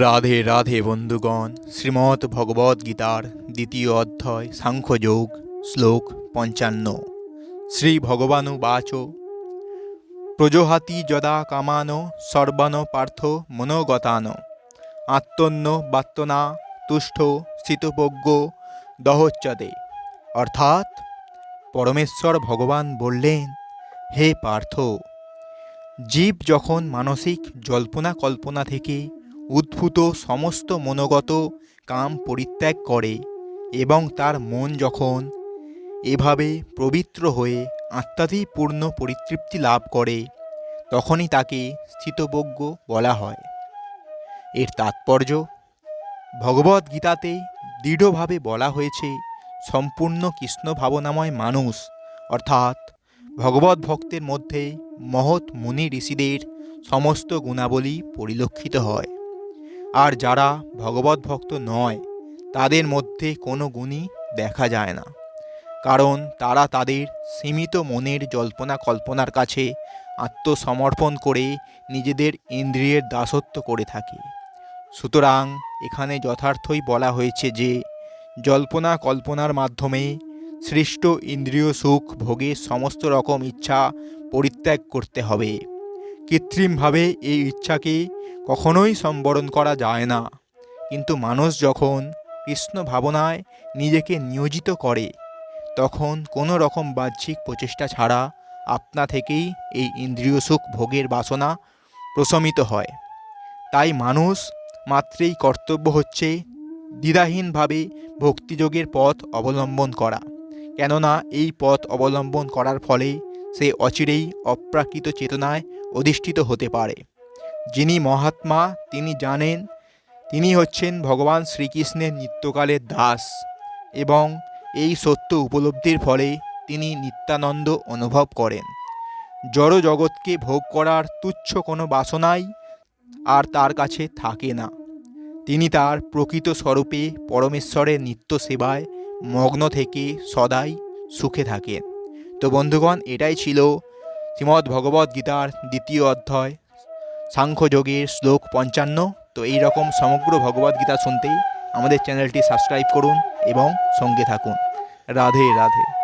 রাধে রাধে বন্ধুগণ, শ্রীমৎ ভগবদ গীতার দ্বিতীয় অধ্যায়, সাংখ্যযোগ, শ্লোক পঞ্চান্ন। শ্রী ভগবানু বাচ প্রজহাতি যদা কামান সর্বান পার্থ মনোগতান আত্মন্য বাত্তনা তুষ্ট স্থিতপজ্ঞ দহচ্যতে অর্থাৎ পরমেশ্বর ভগবান বললেন, হে পার্থ, জীব যখন মানসিক জল্পনা কল্পনা থেকে উদ্ভূত সমস্ত মনোগত কাম পরিত্যাগ করে এবং তার মন যখন এভাবে পবিত্র হয়ে আত্মাতেই পূর্ণ পরিতৃপ্তি লাভ করে, তখনই তাকে স্থিতবজ্ঞ বলা হয়। এর তাৎপর্য, ভগবদ গীতাতে দৃঢ়ভাবে বলা হয়েছে, সম্পূর্ণ কৃষ্ণ ভাবনাময় মানুষ, অর্থাৎ ভগবত ভক্তের মধ্যে মহৎ মুনি ঋষিদের সমস্ত গুণাবলী পরিলক্ষিত হয়। আর যারা ভগবত ভক্ত নয়, তাদের মধ্যে কোনো গুণই দেখা যায় না। কারণ তারা তাদের সীমিত মনের জল্পনা কল্পনার কাছে আত্মসমর্পণ করে নিজেদের ইন্দ্রিয়ের দাসত্ব করে থাকে। সুতরাং এখানে যথার্থই বলা হয়েছে যে, জল্পনা কল্পনার মাধ্যমে সৃষ্ট ইন্দ্রিয় সুখ ভোগের সমস্ত রকম ইচ্ছা পরিত্যাগ করতে হবে। কৃত্রিমভাবে এই ইচ্ছাকে কখনোই সম্বরণ করা যায় না। কিন্তু মানুষ যখন কৃষ্ণ ভাবনায় নিজেকে নিয়োজিত করে, তখন কোনো রকম বাহ্যিক প্রচেষ্টা ছাড়া আপনা থেকেই এই ইন্দ্রিয় সুখ ভোগের বাসনা প্রশমিত হয়। তাই মানুষ মাত্রেই কর্তব্য হচ্ছে দ্বিধাহীনভাবে ভক্তিযোগের পথ অবলম্বন করা। কেননা এই পথ অবলম্বন করার ফলে সে অচিরেই অপ্রাকৃত চেতনায় অধিষ্ঠিত হতে পারে। যিনি মহাত্মা, তিনি জানেন, তিনি হচ্ছেন ভগবান শ্রীকৃষ্ণের নিত্যকালের দাস এবং এই সত্য উপলব্ধির ফলে তিনি নিত্যানন্দ অনুভব করেন। জড় জগৎকে ভোগ করার তুচ্ছ কোনো বাসনাই আর তার কাছে থাকে না। তিনি তার প্রকৃত স্বরূপে পরমেশ্বরের নিত্য সেবায় মগ্ন থেকে সদাই সুখে থাকেন। তো বন্ধুগণ, এটাই ছিল শ্রীমদ্ ভগবদ্গীতার দ্বিতীয় অধ্যায়। সাংখ্যযোগের শ্লোক পঞ্চান্ন। তো এই রকম সমগ্র ভগবদ্ গীতা শুনতেই আমাদের চ্যানেলটি সাবস্ক্রাইব করুন এবং সঙ্গে থাকুন। রাধে রাধে।